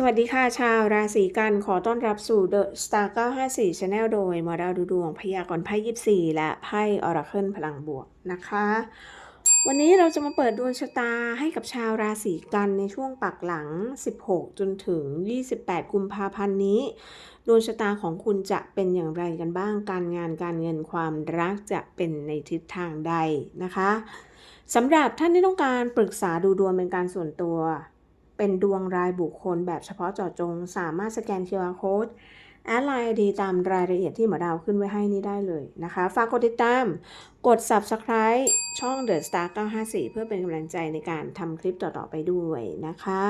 สวัสดีค่ะ ชาวราศีกันขอต้อนรับสู่ The Star 954 Channel โดยมอดาวดูดวงพยากรณ์ไพ่24 และไพ่ Oracle พลังบวกนะคะ วันนี้เราจะมาเปิดดวงชะตาให้กับชาวราศีกันในช่วงปักหลัง 16 จนถึง 28 กุมภาพันธ์นี้ ดวงชะตาของคุณจะเป็นอย่างไรกันบ้างการงานการเงินความรักจะเป็นในทิศทางใดนะคะสำหรับท่านที่ต้องการปรึกษาดูดวงเป็นการส่วนตัว เป็นดวงรายบุคคลแบบเฉพาะเจาะจง สามารถสแกน QR Code แอดไลน์ดีตามรายละเอียดที่หมอดาวขึ้นไว้ให้นี้ได้เลยนะคะ ฝากกดติดตาม กด Subscribe ช่อง The Star 954 เพื่อเป็นกำลังใจในการทำคลิปต่อ ๆ ไปด้วยนะคะ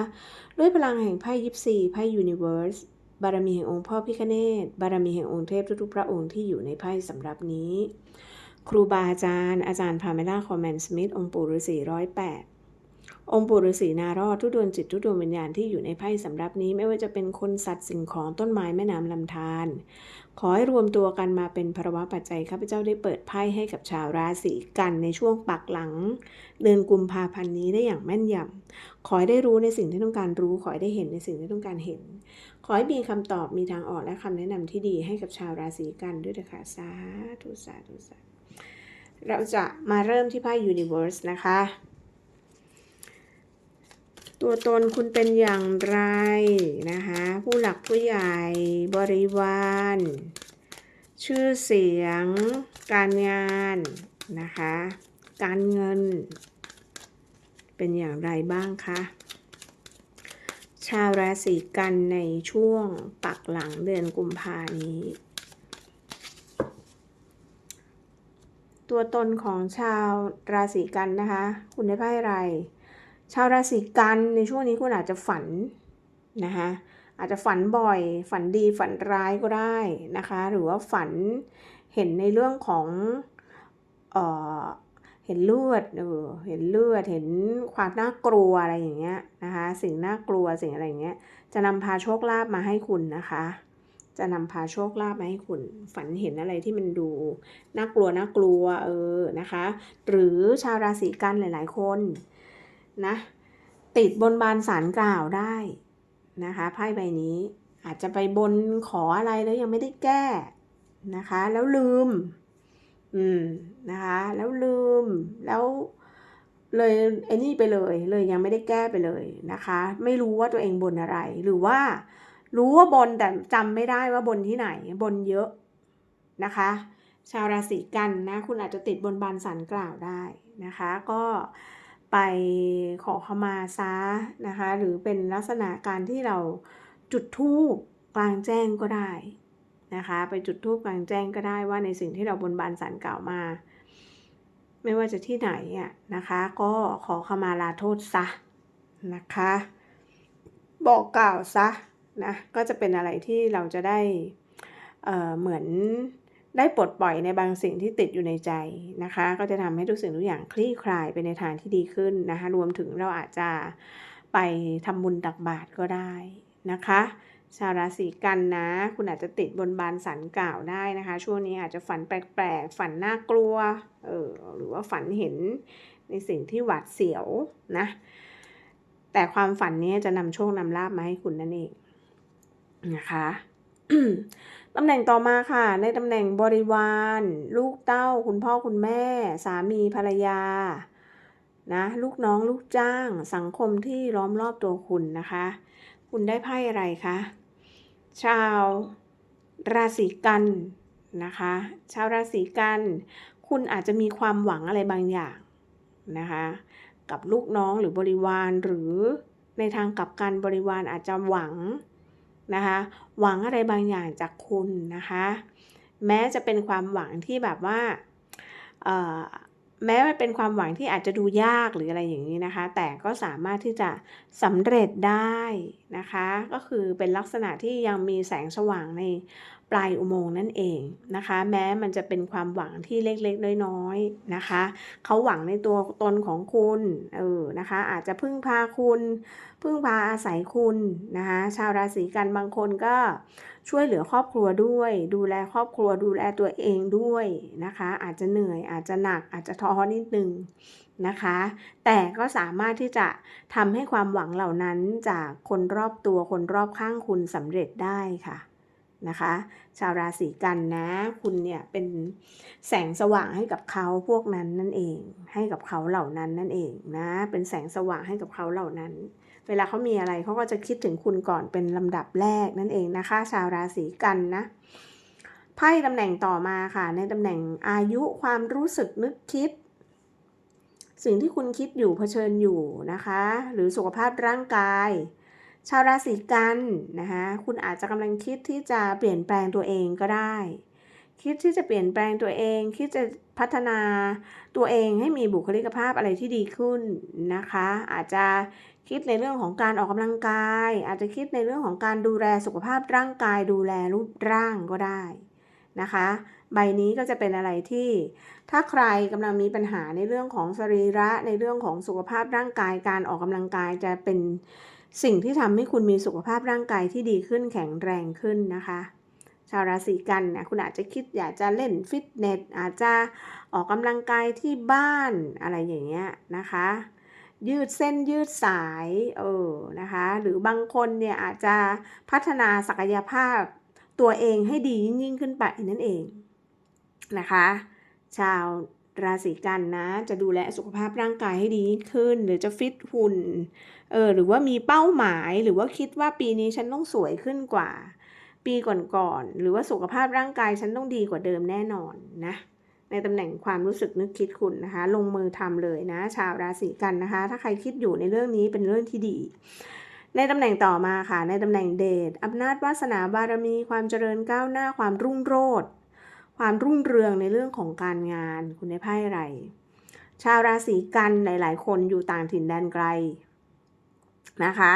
ด้วยพลังแห่งไพ่ยิปซีไพ่ยูนิเว r ร์สบารมีแห่งองค์พ่อพิคเนตบารมีแห่งองค์เทพทุกๆพระองค์ที่อยู่ในไพ่สำหรับนี้ ครูบาอาจารย์ อาจารย์พาเมล่าคอมแมนสมิธองค์ปู่ฤาษีร้อยแปด องค์ปู่ฤาษีนารอดทุกดวงจิตทุกดวงวิญญาณที่อยู่ในไพ่สำรับนี้ไม่ว่าจะเป็นคนสัตว์สิ่งของต้นไม้แม่น้ำลำธารขอให้รวมตัวกันมาเป็นภรวะปัจจัยข้าพเจ้าได้เปิดไพ่ให้กับชาวราศีกันในช่วงปักหลัง เดือนกุมภาพันธ์นี้ได้อย่างแม่นยำขอให้ได้รู้ในสิ่งที่ต้องการรู้ ขอให้ได้เห็นในสิ่งที่ต้องการเห็น ขอให้มีคำตอบมีทางออกและคำแนะนำที่ดีให้กับชาวราศีกันด้วยนะคะสาธุสาธุสาธุเราจะมาเริ่มที่ไพ่ Universe นะคะ ตัวตนคุณเป็นอย่างไรนะคะ ผู้หลักผู้ใหญ่บริวาร ชื่อเสียง การงานนะคะ การเงิน เป็นอย่างไรบ้างคะชาวราศีกันในช่วงปักหลังเดือนกุมภานี้ ตัวตนของชาวราศีกันนะคะ คุณได้ไพ่อะไร ชาวราศีกันในช่วงนี้คุณอาจจะฝันนะคะอาจจะฝันบ่อย ฝันดีฝันร้ายก็ได้นะคะ หรือว่าฝันเห็นในเรื่องของเออเห็นเลือดเออเห็นเลือดเห็นความน่ากลัวอะไรอย่างเงี้ยนะคะสิ่งน่ากลัวสิ่งอะไรอย่างเงี้ยจะนำพาโชคลาภมาให้คุณนะคะ จะนำพาโชคลาภมาให้คุณ ฝันเห็นอะไรที่มันดูน่ากลัวน่ากลัวเออนะคะ หรือชาวราศีกันหลาย ๆ คน นะติดบนบานสารกล่าวได้นะคะไพ่ใบนี้อาจจะไปบนขออะไรแล้วยังไม่ได้แก้นะคะ แล้วลืม อืมนะคะ แล้วลืมแล้วเลยไอ้นี่ไปเลย เลยยังไม่ได้แก้ไปเลยนะคะ ไม่รู้ว่าตัวเองบนอะไร หรือว่ารู้ว่าบนแต่จำไม่ได้ว่าบนที่ไหนบนเยอะนะคะ ชาวราศีกันนะ คุณอาจจะติดบนบานสันกล่าวได้นะคะ ก็ ไปขอขมาซะนะคะ หรือเป็นลักษณะการที่เราจุดธูปกลางแจ้งก็ได้นะคะ ไปจุดธูปกลางแจ้งก็ได้ว่าในสิ่งที่เราบนบานสันกล่าวมา ไม่ว่าจะที่ไหนอะนะคะ ก็ขอขมาลาโทษซะนะคะ บอกกล่าวซะนะก็จะเป็นอะไรที่เราจะได้เเหมือน ได้ปลดปล่อยในบางสิ่งที่ติดอยู่ในใจนะคะ ก็จะทำให้ทุกสิ่งทุกอย่างคลี่คลายไปในทางที่ดีขึ้นนะคะ รวมถึงเราอาจจะไปทำบุญตักบาตรก็ได้นะคะชาวราศีกันนะ คุณอาจจะติดบนบานสันกล่าวได้นะคะ ช่วงนี้อาจจะฝันแปลกๆ ฝันน่ากลัว เออ หรือว่าฝันเห็นในสิ่งที่หวาดเสียวนะ แต่ความฝันนี้จะนำโชคนำลาบมาให้คุณนั่นเองนะคะ ตำแหน่งต่อมาค่ะ ในตำแหน่งบริวาร ลูกเต้า คุณพ่อคุณแม่ สามีภรรยานะลูกน้องลูกจ้างสังคมที่ล้อมรอบตัวคุณนะคะ คุณได้ไพ่อะไรคะชาวราศีกันนะคะ ชาวราศีกัน คุณอาจจะมีความหวังอะไรบางอย่างนะคะ กับลูกน้องหรือบริวารหรือในทางกลับกันบริวารอาจจะหวัง นะคะหวังอะไรบางอย่างจากคุณนะคะ แม้จะเป็นความหวังที่แบบว่าแม้มันเป็นความหวังที่อาจจะดูยากหรืออะไรอย่างนี้นะคะ แต่ก็สามารถที่จะสำเร็จได้นะคะ ก็คือเป็นลักษณะที่ยังมีแสงสว่างใน ปลายอุโมงค์นั่นเองนะคะ แม้มันจะเป็นความหวังที่เล็กๆน้อยๆนะคะเขาหวังในตัวตนของคุณเออนะคะ อาจจะพึ่งพาคุณ พึ่งพาอาศัยคุณนะคะชาวราศีกันบางคนก็ช่วยเหลือครอบครัวด้วย ดูแลครอบครัวดูแลตัวเองด้วยนะคะ อาจจะเหนื่อยอาจจะหนักอาจจะท้อนิดนึงนะคะ แต่ก็สามารถที่จะทำให้ความหวังเหล่านั้นจากคนรอบตัวคนรอบข้างคุณสำเร็จได้ค่ะ นะคะ ชาวราศีกันนะ คุณเนี่ยเป็นแสงสว่างให้กับเขาพวกนั้นนั่นเอง ให้กับเขาเหล่านั้นนั่นเองนะ เป็นแสงสว่างให้กับเขาเหล่านั้น เวลาเขามีอะไรเขาก็จะคิดถึงคุณก่อนเป็นลำดับแรกนั่นเองนะคะ ชาวราศีกันนะไพ่ตำแหน่งต่อมาค่ะ ในตำแหน่งอายุความรู้สึกนึกคิด สิ่งที่คุณคิดอยู่เผชิญอยู่นะคะ หรือสุขภาพร่างกาย ชาวราศีกันนะคะคุณอาจจะกำลังคิดที่จะเปลี่ยนแปลงตัวเองก็ได้ คิดที่จะเปลี่ยนแปลงตัวเอง คิดจะพัฒนาตัวเองให้มีบุคลิกภาพอะไรที่ดีขึ้นนะคะ อาจจะคิดในเรื่องของการออกกำลังกาย อาจจะคิดในเรื่องของการดูแลสุขภาพร่างกายดูแลรูปร่างก็ได้นะคะ ใบนี้ก็จะเป็นอะไรที่ ถ้าใครกำลังมีปัญหาในเรื่องของสรีระในเรื่องของสุขภาพร่างกายการออกกำลังกายจะเป็น สิ่งที่ทำให้คุณมีสุขภาพร่างกายที่ดีขึ้นแข็งแรงขึ้นนะคะ ชาวราศีกันนะคุณอาจจะคิดอยากจะเล่นฟิตเนสอาจจะออกกำลังกายที่บ้านอะไรอย่างเงี้ยนะคะ ยืดเส้นยืดสายเออนะคะ หรือบางคนเนี่ยอาจจะพัฒนาศักยภาพตัวเองให้ดียิ่งขึ้นไปนั่นเองนะคะ ชาว ราศีกันนะ จะดูแลสุขภาพร่างกายให้ดีขึ้น หรือจะฟิตหุ่นเออหรือว่ามีเป้าหมายหรือว่าคิดว่าปีนี้ฉันต้องสวยขึ้นกว่า ปีก่อนๆหรือว่าสุขภาพร่างกายฉันต้องดีกว่าเดิมแน่นอนนะในตำแหน่งความรู้สึกนึกคิดคุณนะคะ ลงมือทำเลยนะ ชาวราศีกันนะคะ ถ้าใครคิดอยู่ในเรื่องนี้เป็นเรื่องที่ดี ในตำแหน่งต่อมาค่ะ ในตำแหน่งเดชอำนาจวาสนาบารมีความเจริญก้าวหน้าความรุ่งโรจน์ ความรุ่งเรืองในเรื่องของการงานคุณได้ไพ่อะไร ชาวราศีกันหลาย ๆ คนอยู่ต่างถิ่นแดนไกลนะคะ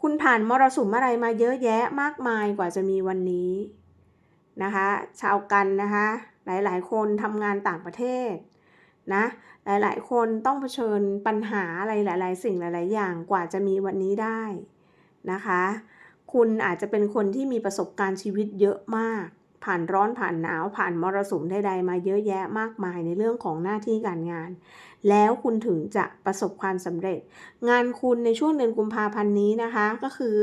คุณผ่านมรสุมอะไรมาเยอะแยะมากมายกว่าจะมีวันนี้นะคะ ชาวกันนะคะ หลายๆ คนทำงานต่างประเทศนะ หลายๆ คนต้องเผชิญปัญหาอะไรหลาย ๆ สิ่งหลาย ๆ อย่างกว่าจะมีวันนี้ได้นะคะ คุณอาจจะเป็นคนที่มีประสบการณ์ชีวิตเยอะมาก ผ่านร้อนผ่านหนาวผ่านมรสุมใดๆมาเยอะแยะมากมายในเรื่องของหน้าที่การงาน แล้วคุณถึงจะประสบความสำเร็จ งานคุณในช่วงเดือนกุมภาพันธ์นี้นะคะ ก็คือ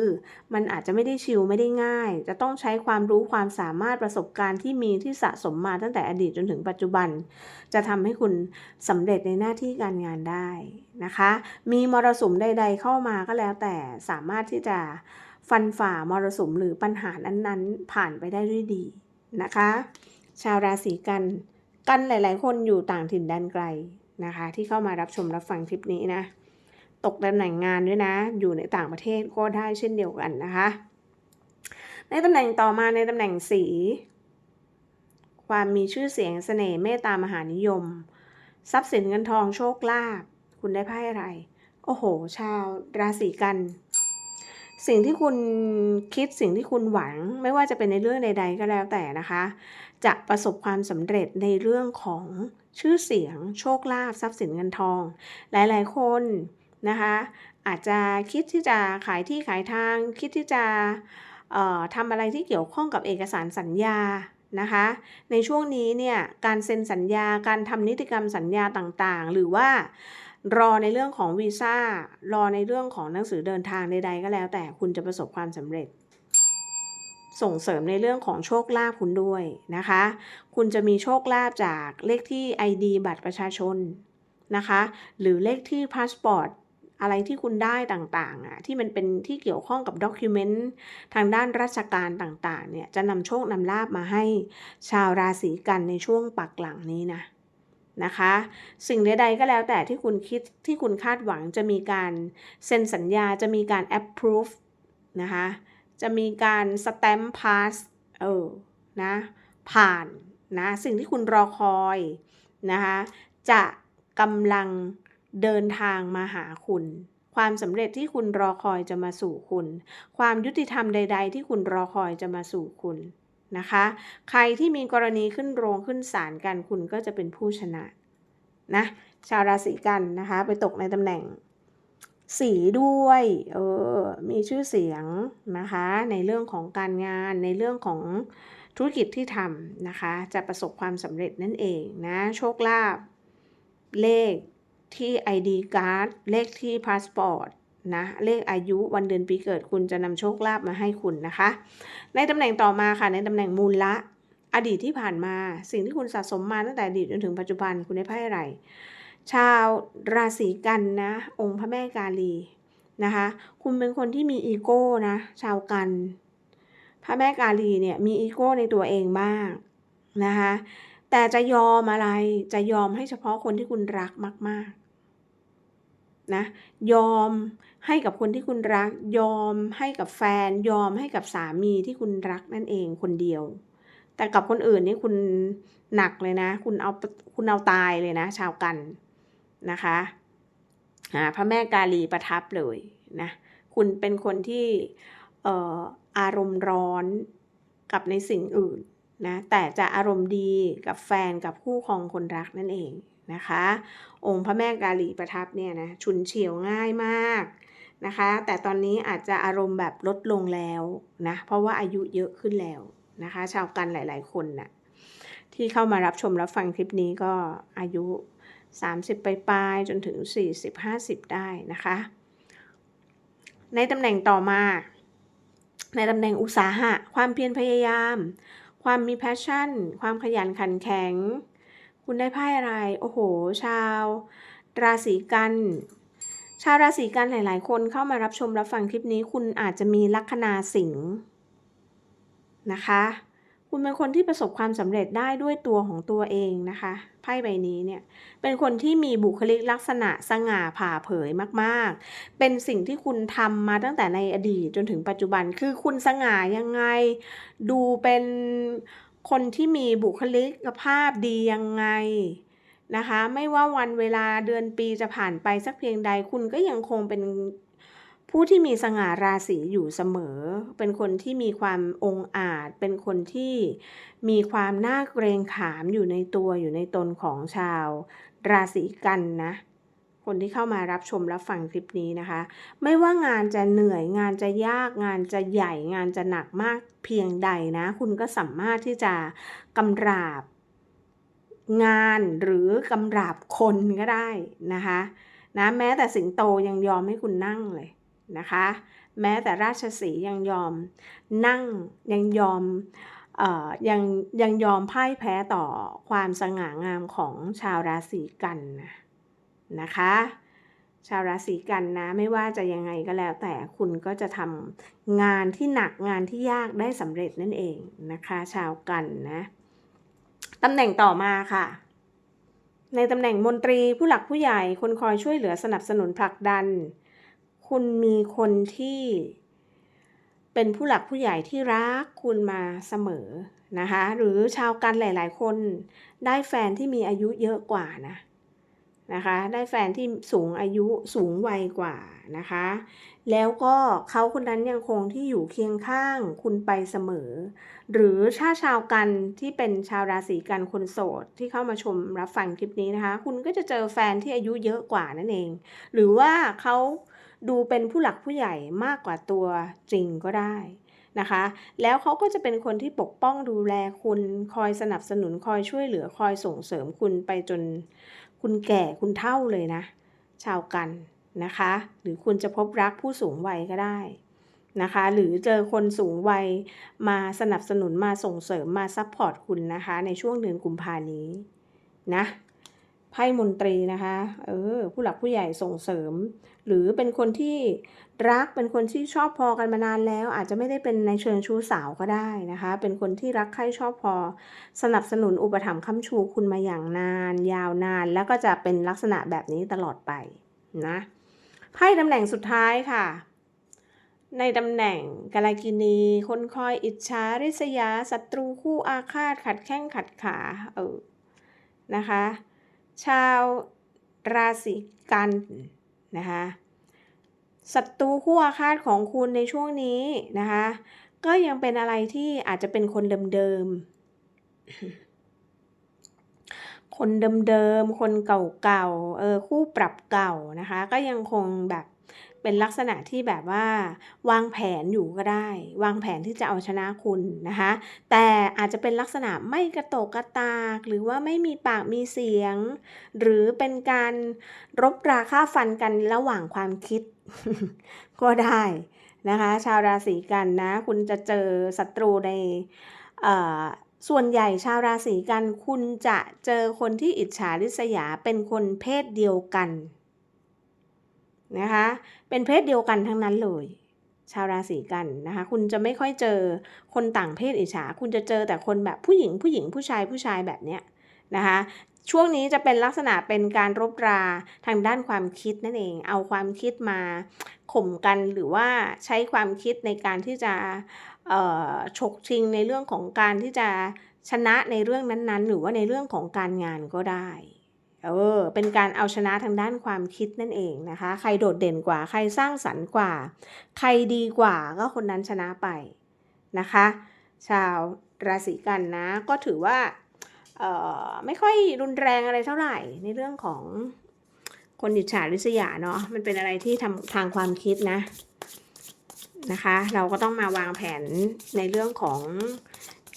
มันอาจจะไม่ได้ชิลไม่ได้ง่าย จะต้องใช้ความรู้ความสามารถประสบการณ์ที่มีที่สะสมมาตั้งแต่อดีตจนถึงปัจจุบัน จะทำให้คุณสำเร็จในหน้าที่การงานได้นะคะ มีมรสุมใด ๆ เข้ามาก็แล้วแต่สามารถที่จะฟันฝ่ามรสุมหรือปัญหานั้นๆ ผ่านไปได้ด้วยดี นะคะ ชาวราศีกัน กันหลาย ๆ คนอยู่ต่างถิ่นแดนไกลนะคะ ที่เข้ามารับชมรับฟังคลิปนี้นะ ตกตำแหน่งงานด้วยนะ อยู่ในต่างประเทศก็ได้เช่นเดียวกันนะคะ ในตำแหน่งต่อมาในตำแหน่งสี ความมีชื่อเสียงเสน่ห์เมตตามหานิยม ทรัพย์สินเงินทองโชคลาภคุณได้ไพ่อะไร โอ้โห ชาวราศีกัน สิ่งที่คุณคิดสิ่งที่คุณหวัง ไม่ว่าจะเป็นในเรื่องใด ๆ ก็แล้วแต่นะคะ จะประสบความสำเร็จในเรื่องของชื่อเสียง โชคลาภทรัพย์สินเงินทอง หลายๆ คนนะคะ อาจจะคิดที่จะขายที่ขายทาง คิดที่จะทำอะไรที่เกี่ยวข้องกับเอกสารสัญญานะคะ ในช่วงนี้เนี่ยการเซ็นสัญญาการทำนิติกรรมสัญญาต่างๆ หรือว่า รอในเรื่องของวีซ่ารอในเรื่องของหนังสือเดินทางใดๆก็แล้ว แต่คุณจะประสบความสำเร็จ ส่งเสริมในเรื่องของโชคลาภคุณด้วยนะคะ คุณจะมีโชคลาภจากเลขที่ ID บัตรประชาชนนะคะ หรือเลขที่พาสปอร์ตอะไรที่คุณได้ต่างๆอะที่มันเป็นที่เกี่ยวข้องกับด็อกิเมนต์ทางด้านราชการต่างๆเนี่ยจะนำโชคนำลาบมาให้ชาวราศีกันในช่วงปักหลังนี้นะ นะคะ สิ่งใดๆก็แล้วแต่ที่คุณคิดที่คุณคาดหวังจะมีการเซ็นสัญญาจะมีการ approve นะคะ จะมีการ stamp pass เออนะผ่านนะสิ่งที่คุณรอคอยนะคะจะกำลังเดินทางมาหาคุณ ความสำเร็จที่คุณรอคอยจะมาสู่คุณ ความยุติธรรมใด ๆ ที่คุณรอคอยจะมาสู่คุณ นะคะ ใครที่มีกรณีขึ้นโรงขึ้นศาลกันคุณก็จะเป็นผู้ชนะนะชาวราศีกันนะคะไปตกในตำแหน่งสีด้วยเออมีชื่อเสียงนะคะในเรื่องของการงานในเรื่องของธุรกิจที่ทำนะคะ จะประสบความสำเร็จนั่นเองนะโชคลาภเลขที่ ID card เลขที่พาสปอร์ต นะเลขอายุวันเดือนปีเกิดคุณจะนำโชคลาภมาให้คุณนะคะ ในตำแหน่งต่อมาค่ะในตำแหน่งมูลละ อดีตที่ผ่านมา สิ่งที่คุณสะสมมาตั้งแต่อดีตจนถึงปัจจุบันคุณได้ไพ่อะไร ชาวราศีกันนะ องค์พระแม่กาลีนะคะ คุณเป็นคนที่มีอีโก้นะชาวกัน พระแม่กาลีเนี่ยมีอีโก้ในตัวเองมากนะคะแต่จะยอมอะไรจะยอมให้เฉพาะคนที่คุณรักมาก ๆ นะยอมให้กับคนที่คุณรัก ยอมให้กับแฟน ยอมให้กับสามีที่คุณรักนั่นเองคนเดียว แต่กับคนอื่นนี่คุณหนักเลยนะ คุณเอาคุณเอาตายเลยนะ ชาวกันนะคะพระแม่กาลีประทับเลยนะคุณเป็นคนที่เอ่ออารมณ์ร้อนกับในสิ่งอื่นนะแต่จะอารมณ์ดีกับแฟนกับคู่ครองคนรักนั่นเอง นะคะ องค์พระแม่กาลีประทับเนี่ยนะชุนเฉียวง่ายมากนะคะ แต่ตอนนี้อาจจะอารมณ์แบบลดลงแล้วนะเพราะว่าอายุเยอะขึ้นแล้วนะคะ ชาวกันหลาย ๆ คนนะ่ะที่เข้ามารับชมรับฟังคลิปนี้ก็อายุ 30ปปลายจนถึง 40-50 ได้นะคะ ในตำแหน่งต่อมา ในตำแหน่งอุตสาหะ ความเพียรพยายาม ความมีแพชชั่น ความขยันขันแข็ง คุณได้ไพ่อะไร โอ้โห ชาว ราศีกัน ชาวราศีกันหลาย ๆ คนเข้ามารับชมรับฟังคลิปนี้ คุณอาจจะมีลัคนาสิงห์นะคะ คุณเป็นคนที่ประสบความสำเร็จได้ด้วยตัวของตัวเองนะคะ ไพ่ใบนี้เนี่ย เป็นคนที่มีบุคลิกลักษณะสง่าผ่าเผยมาก ๆ เป็นสิ่งที่คุณทำมาตั้งแต่ในอดีตจนถึงปัจจุบัน คือคุณสง่ายังไง ดูเป็น คนที่มีบุคลิกภาพดียังไงนะคะ ไม่ว่าวันเวลาเดือนปีจะผ่านไปสักเพียงใดคุณก็ยังคงเป็นผู้ที่มีสง่าราศีอยู่เสมอ เป็นคนที่มีความองอาจ เป็นคนที่มีความน่าเกรงขามอยู่ในตัวอยู่ในตนของชาวราศีกันนะ คนที่เข้ามารับชมรับฟังคลิปนี้นะคะ ไม่ว่างานจะเหนื่อยงานจะยากงานจะใหญ่งานจะหนักมากเพียงใดนะ คุณก็สามารถที่จะกำราบงานหรือกำราบคนก็ได้นะคะนะแม้แต่สิงโตยังยอมให้คุณนั่งเลยนะคะ แม้แต่ราชสียังยอมนั่งยังยอมออยังยังยอมพ่ายแพ้ต่อความสง่างามของชาวราศีกันนะ นะคะ ชาวราศีกันนะไม่ว่าจะยังไงก็แล้ว แต่คุณก็จะทำงานที่หนักงานที่ยากได้สำเร็จนั่นเองนะคะ ชาวกันนะตำแหน่งต่อมาค่ะ ในตำแหน่งมนตรีผู้หลักผู้ใหญ่คนคอยช่วยเหลือสนับสนุนผลักดัน คุณมีคนที่เป็นผู้หลักผู้ใหญ่ที่รักคุณมาเสมอนะคะ หรือชาวกันหลาย ๆ คนได้แฟนที่มีอายุเยอะกว่านะ นะคะ ได้แฟนที่สูงอายุสูงวัยกว่านะคะ แล้วก็เขาคนนั้นยังคงที่อยู่เคียงข้างคุณไปเสมอ หรือถ้าชาวกันที่เป็นชาวราศีกันคนโสดที่เข้ามาชมรับฟังคลิปนี้นะคะ คุณก็จะเจอแฟนที่อายุเยอะกว่านั่นเอง หรือว่าเขาดูเป็นผู้หลักผู้ใหญ่มากกว่าตัวจริงก็ได้นะคะ แล้วเขาก็จะเป็นคนที่ปกป้องดูแลคุณ คอยสนับสนุน คอยช่วยเหลือ คอยส่งเสริมคุณไปจน คุณแก่คุณเท่าเลยนะ ชาวกันนะคะ หรือคุณจะพบรักผู้สูงวัยก็ได้นะคะ หรือเจอคนสูงวัยมาสนับสนุนมาส่งเสริมมาซัพพอร์ตคุณนะคะ ในช่วงเดือนกุมภานี้นะ ไพ่มนตรีนะคะเออผู้หลักผู้ใหญ่ส่งเสริม หรือเป็นคนที่รักเป็นคนที่ชอบพอกันมานานแล้ว อาจจะไม่ได้เป็นในเชิงชู้สาวก็ได้นะคะ เป็นคนที่รักใคร่ชอบพอ สนับสนุนอุปถัมภ์ค้ำชูคุณมาอย่างนาน ยาวนาน แล้วก็จะเป็นลักษณะแบบนี้ตลอดไปนะไพ่ตำแหน่งสุดท้ายค่ะ ในตำแหน่งกาลกินี คนคอยอิจฉาริษยาศัตรูคู่อาฆาตขัดแข้งขัดขาเออนะคะ ชาวราศีกันนะคะศัตรูคู่อาฆาตของคุณในช่วงนี้นะคะ ก็ยังเป็นอะไรที่อาจจะเป็นคนเดิมๆ คนเดิมๆ คนเก่าๆ เออคู่ปรับเก่านะคะ ก็ยังคงแบบ เป็นลักษณะที่แบบว่าวางแผนอยู่ก็ได้ วางแผนที่จะเอาชนะคุณนะคะ แต่อาจจะเป็นลักษณะไม่กระโตกกระตาก หรือว่าไม่มีปากมีเสียง หรือเป็นการรบราค่าฟันกันระหว่างความคิด ก็ได้นะคะ ชาวราศีกันนะ คุณจะเจอศัตรูในส่วนใหญ่ชาวราศีกันคุณจะเจอคนที่อิจฉาริษยาเป็นคนเพศเดียวกัน นะคะ เป็นเพศเดียวกันทั้งนั้นเลย ชาวราศีกันนะคะ คุณจะไม่ค่อยเจอคนต่างเพศอิจฉา คุณจะเจอแต่คนแบบผู้หญิงผู้หญิงผู้ชายผู้ชายแบบเนี้ยนะคะช่วงนี้จะเป็นลักษณะเป็นการรบราทางด้านความคิดนั่นเอง เอาความคิดมาข่มกันหรือว่าใช้ความคิดในการที่จะฉกชิงในเรื่องของการที่จะชนะในเรื่องนั้นๆ หรือว่าในเรื่องของการงานก็ได้ เออเป็นการเอาชนะทางด้านความคิดนั่นเองนะคะ ใครโดดเด่นกว่า ใครสร้างสรรค์กว่า ใครดีกว่าก็คนนั้นชนะไปนะคะ ชาวราศีกันนะก็ถือว่าไม่ค่อยรุนแรงอะไรเท่าไหร่ในเรื่องของคนอิจฉาริษยาเนาะมันเป็นอะไรที่ทำทางความคิดนะนะคะ เราก็ต้องมาวางแผนในเรื่องของ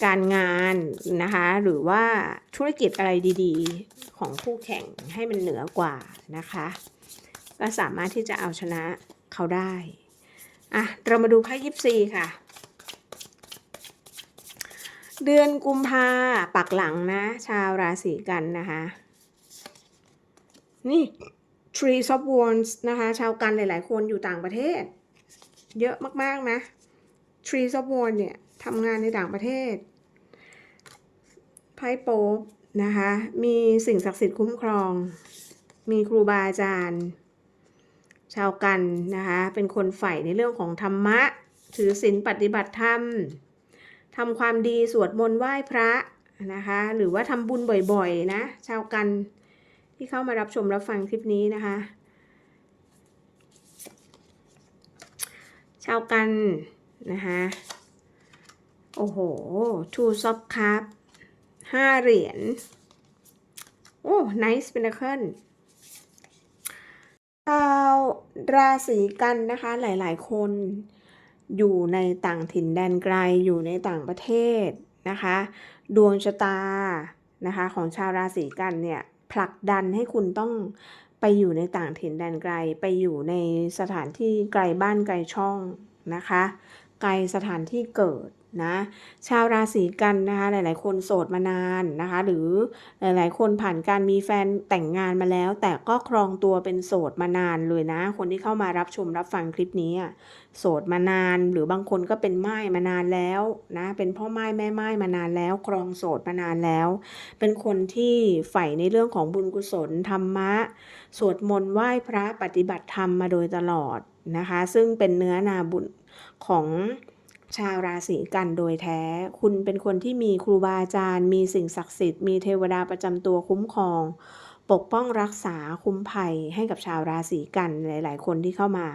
การงานนะคะ หรือว่าธุรกิจอะไรดีๆ ของคู่แข่งให้มันเหนือกว่านะคะ ก็สามารถที่จะเอาชนะเขาได้อะเรามาดูไพ่ยิปซีค่ะ เดือนกุมภาปักหลังนะ ชาวราศีกันนะคะ นี่ Tree of Wands นะคะ ชาวกันหลาย ๆ คนอยู่ต่างประเทศ เยอะมาก ๆ นะ Tree of Wands เนี่ย ทำงานในต่างประเทศ ไพ่โป๊บนะคะ มีสิ่งศักดิ์สิทธิ์คุ้มครอง มีครูบาอาจารย์ ชาวกันนะคะ เป็นคนใฝ่ในเรื่องของธรรมะ ถือศีลปฏิบัติธรรมทำความดีสวดมนต์ไหว้พระนะคะ หรือว่าทำบุญบ่อยๆนะ ชาวกันที่เข้ามารับชมรับฟังคลิปนี้นะคะ ชาวกันนะคะ โอ้โห two of cups ห้าเหรียญ โอ้ nice pentacle ชาวราศีกันนะคะ หลายๆ คนอยู่ในต่างถิ่นแดนไกลอยู่ในต่างประเทศนะคะ ดวงชะตานะคะของชาวราศีกันเนี่ยผลักดันให้คุณต้องไปอยู่ในต่างถิ่นแดนไกลไปอยู่ในสถานที่ไกลบ้านไกลช่องนะคะ ไกลสถานที่เกิด นะชาวราศีกันนะคะหลาย ๆ คนโสดมานานนะคะ หรือหลาย ๆ คนผ่านการมีแฟนแต่งงานมาแล้ว แต่ก็ครองตัวเป็นโสดมานานเลยนะ คนที่เข้ามารับชมรับฟังคลิปนี้โสดมานาน หรือบางคนก็เป็นไม้มานานแล้วนะเป็นพ่อไม้แม่ไม้มานานแล้ว ครองโสดมานานแล้ว เป็นคนที่ใฝ่ในเรื่องของบุญกุศลธรรมะสวดมนต์ไหว้พระปฏิบัติธรรมมาโดยตลอดนะคะ ซึ่งเป็นเนื้อนาบุญของ ชาวราศีกันโดยแท้ คุณเป็นคนที่มีครูบาอาจารย์ มีสิ่งศักดิ์สิทธิ์ มีเทวดาประจำตัวคุ้มครอง ปกป้องรักษาคุ้มภัยให้กับชาวราศีกันหลาย ๆ คนที่เข้ามา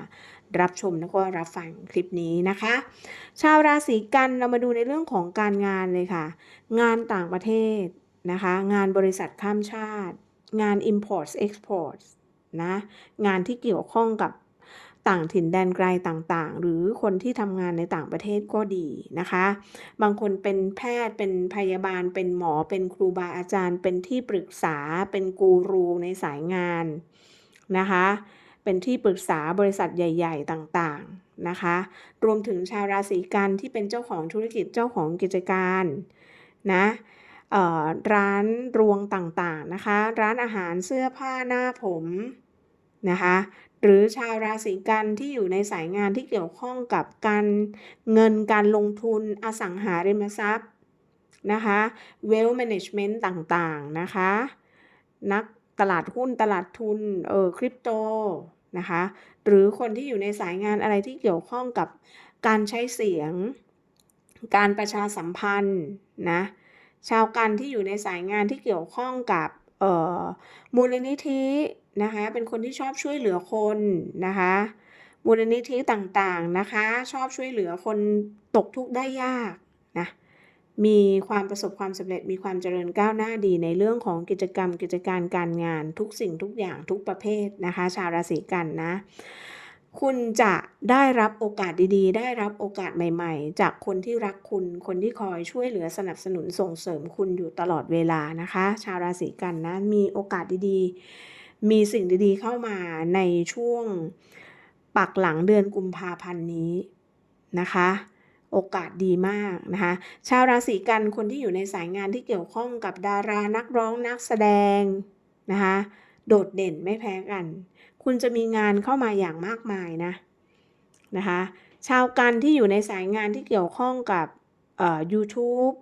รับชมแล้วก็รับฟังคลิปนี้นะคะ ชาวราศีกันเรามาดูในเรื่องของการงานเลยค่ะ งานต่างประเทศนะคะ งานบริษัทข้ามชาติ งาน import export นะ งานที่เกี่ยวข้องกับ ต่างถิ่นแดนไกลต่างๆ หรือคนที่ทำงานในต่างประเทศก็ดีนะคะ บางคนเป็นแพทย์เป็นพยาบาล เป็นหมอ เป็นครูบาอาจารย์ เป็นที่ปรึกษา เป็นกูรูในสายงานนะคะ เป็นที่ปรึกษาบริษัทใหญ่ ๆ ต่างๆนะคะ รวมถึงชาวราศีกันที่เป็นเจ้าของธุรกิจเจ้าของกิจการนะร้านรวงต่างๆนะคะ ร้านอาหารเสื้อผ้าหน้าผมนะคะ หรือชาวราศีกันที่อยู่ในสายงานที่เกี่ยวข้องกับการเงินการลงทุนอสังหาริมทรัพย์นะคะ wealth management ต่างๆนะคะ นักตลาดหุ้นตลาดทุนเออคริปโตนะคะหรือคนที่อยู่ในสายงานอะไรที่เกี่ยวข้องกับการใช้เสียง การประชาสัมพันธ์นะชาวกันที่อยู่ในสายงานที่เกี่ยวข้องกับเอ่อมูลนิธิ นะคะ เป็นคนที่ชอบช่วยเหลือคนนะคะมูลนิธิต่างๆนะคะ ชอบช่วยเหลือคนตกทุกข์ได้ยากนะมีความประสบความสำเร็จมีความเจริญก้าวหน้าดีในเรื่องของกิจกรรม กิจการการงานทุกสิ่งทุกอย่างทุกประเภทนะคะ ชาวราศีกันนะ คุณจะได้รับโอกาสดีๆ ได้รับโอกาสใหม่ ๆ จากคนที่รักคุณ คนที่คอยช่วยเหลือสนับสนุนส่งเสริมคุณอยู่ตลอดเวลานะคะ ชาวราศีกันนะมีโอกาสดีๆ มีสิ่งดีๆเข้ามาในช่วงปักหลังเดือนกุมภาพันธ์นี้นะคะ โอกาสดีมากนะคะ ชาวราศีกันคนที่อยู่ในสายงานที่เกี่ยวข้องกับดารานักร้องนักแสดงนะคะโดดเด่นไม่แพ้กัน คุณจะมีงานเข้ามาอย่างมากมายนะนะคะ ชาวกันที่อยู่ในสายงานที่เกี่ยวข้องกับเอ่อ YouTube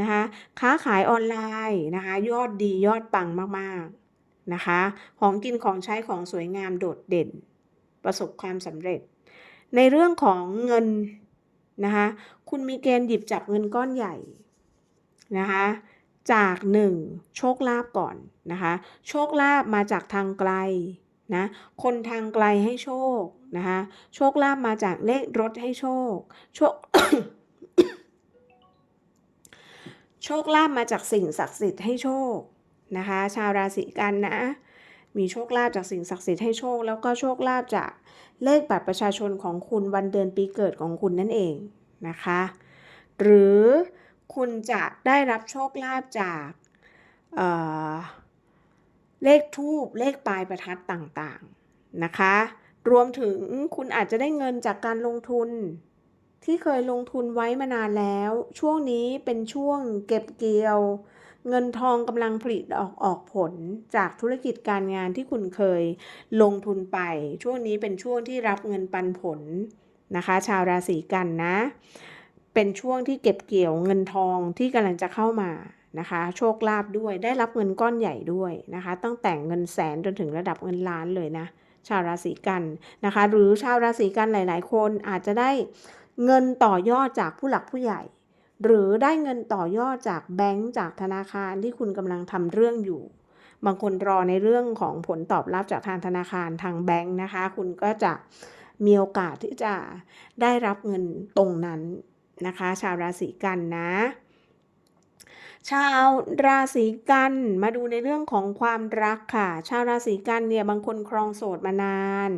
นะคะ ค้าขายออนไลน์นะคะ ยอดดียอดปังมากๆ นะคะ ของกินของใช้ของสวยงามโดดเด่น ประสบความสำเร็จ ในเรื่องของเงินนะคะ คุณมีเกณฑ์หยิบจับเงินก้อนใหญ่นะคะ จากหนึ่งโชคลาภก่อนนะคะ โชคลาภมาจากทางไกลนะ คนทางไกลให้โชคนะคะ โชคลาภมาจากเลขรถให้โชค โชคโชคลาภมาจากสิ่งศักดิ์สิทธิ์ให้โชค นะคะ ชาวราศีกันนะ มีโชคลาภจากสิ่งศักดิ์สิทธิ์ให้โชค แล้วก็โชคลาภจากเลขบัตรประชาชนของคุณวันเดือนปีเกิดของคุณนั่นเองนะคะ หรือคุณจะได้รับโชคลาภจากเเลขทูบเลขปลายประทัดต่างๆนะคะ รวมถึงคุณอาจจะได้เงินจากการลงทุนที่เคยลงทุนไว้มานานแล้ว ช่วงนี้เป็นช่วงเก็บเกี่ยว เงินทองกำลังผลิออกออกผลจากธุรกิจการงานที่คุณเคยลงทุนไป ช่วงนี้เป็นช่วงที่รับเงินปันผลนะคะ ชาวราศีกันนะ เป็นช่วงที่เก็บเกี่ยวเงินทองที่กำลังจะเข้ามานะคะ โชคลาภด้วยได้รับเงินก้อนใหญ่ด้วยนะคะ ตั้งแต่เงินแสนจนถึงระดับเงินล้านเลยนะ ชาวราศีกันนะคะ หรือชาวราศีกันหลาย ๆ คนอาจจะได้เงินต่อยอดจากผู้หลักผู้ใหญ่ หรือได้เงินต่อยอดจากแบงก์จากธนาคารที่คุณกำลังทำเรื่องอยู่ บางคนรอในเรื่องของผลตอบรับจากทางธนาคารทางแบงก์นะคะ คุณก็จะมีโอกาสที่จะได้รับเงินตรงนั้นนะคะ ชาวราศีกันนะ ชาวราศีกันมาดูในเรื่องของความรักค่ะ ชาวราศีกันเนี่ยบางคนครองโสดมานาน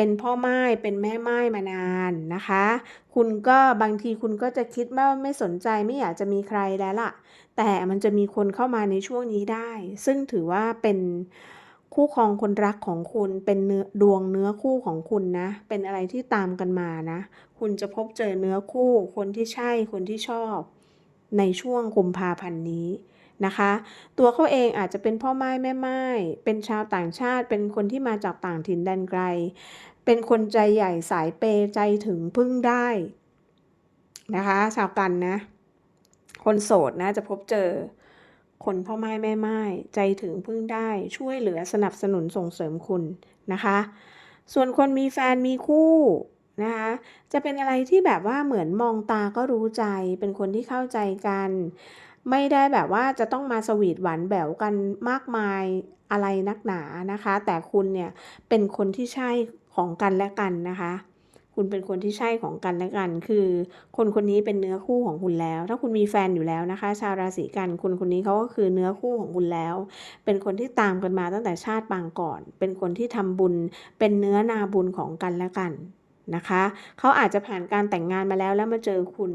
เป็นพ่อไม้เป็นแม่ไม้มานานนะคะ คุณก็บางทีคุณก็จะคิดว่าไม่สนใจไม่อยากจะมีใครแล้วล่ะ แต่มันจะมีคนเข้ามาในช่วงนี้ได้ ซึ่งถือว่าเป็นคู่ครองคนรักของคุณเป็นเนื้อดวงเนื้อคู่ของคุณนะ เป็นอะไรที่ตามกันมานะ คุณจะพบเจอเนื้อคู่ คนที่ใช่คนที่ชอบ ในช่วงกุมภาพันธ์นี้ นะคะ ตัวเขาเองอาจจะเป็นพ่อไม้แม่ไม้เป็นชาวต่างชาติ เป็นคนที่มาจากต่างถิ่นแดนไกล เป็นคนใจใหญ่สายเปย์ใจถึงพึ่งได้นะคะ ชาวกันนะ คนโสดนะจะพบเจอคนพ่อไม้แม่ไม้ใจถึงพึ่งได้ช่วยเหลือสนับสนุนส่งเสริมคุณนะคะ ส่วนคนมีแฟนมีคู่นะคะจะเป็นอะไรที่แบบว่าเหมือนมองตาก็รู้ใจ เป็นคนที่เข้าใจกัน ไม่ได้แบบว่าจะต้องมาสวีทหวานแหววกันมากมายอะไรนักหนานะคะ แต่คุณเนี่ยเป็นคนที่ใช่ของกันและกันนะคะ คุณเป็นคนที่ใช่ของกันและกัน คือ คนคนนี้เป็นเนื้อคู่ของคุณแล้ว ถ้าคุณมีแฟนอยู่แล้วนะคะ ชาวราศีกันคุณคนนี้เขาก็คือเนื้อคู่ของคุณแล้ว เป็นคนที่ตามกันมาตั้งแต่ชาติปางก่อน เป็นคนที่ทำบุญ เป็นเนื้อนาบุญของกันและกันนะคะ เขาอาจจะผ่านการแต่งงานมาแล้วแล้วมาเจอคุณ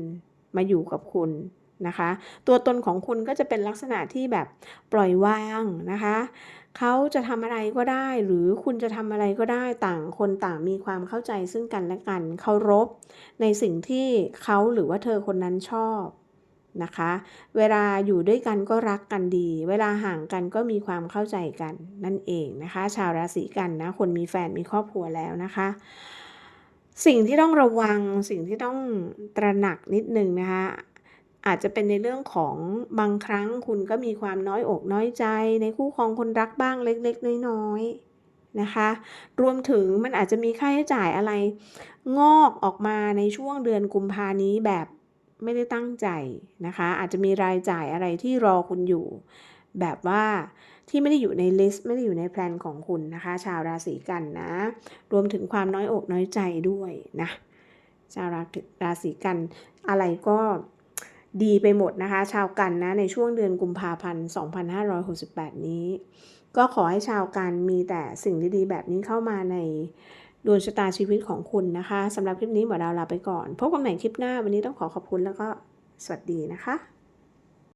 มาอยู่กับคุณ นะคะ ตัวตนของคุณก็จะเป็นลักษณะที่แบบปล่อยวางนะคะเขาจะทำอะไรก็ได้ หรือคุณจะทำอะไรก็ได้ต่างคนต่างมีความเข้าใจซึ่งกันและกันเคารพในสิ่งที่เขาหรือว่าเธอคนนั้นชอบนะคะ เวลาอยู่ด้วยกันก็รักกันดี เวลาห่างกันก็มีความเข้าใจกันนั่นเองนะคะ ชาวราศีกันนะ คนมีแฟนมีครอบครัวแล้วนะคะ สิ่งที่ต้องระวัง สิ่งที่ต้องตระหนักนิดนึงนะคะ อาจจะเป็นในเรื่องของบางครั้งคุณก็มีความน้อยอกน้อยใจ ในคู่ครองคนรักบ้างเล็ก ๆ น้อยๆนะคะ รวมถึงมันอาจจะมีค่าใช้จ่ายอะไร งอกออกมาในช่วงเดือนกุมภานี้แบบไม่ได้ตั้งใจนะคะ อาจจะมีรายจ่ายอะไรที่รอคุณอยู่ แบบว่าที่ไม่ได้อยู่ในลิสต์ไม่ได้อยู่ในแพลนของคุณนะคะ ชาวราศีกันนะ รวมถึงความน้อยอกน้อยใจด้วยนะชาวราราศีกันอะไรก็ ดีไปหมดนะคะ ชาวกันนะในช่วงเดือนกุมภาพันธ์2568 นี้ ก็ขอให้ชาวกันมีแต่สิ่งดีๆ แบบนี้เข้ามาในดวงชะตาชีวิตของคุณนะคะสำหรับคลิปนี้หมอดาวลาไปก่อน พบกันใหม่คลิปหน้าวันนี้ต้องขอขอบคุณแล้วก็สวัสดีนะคะ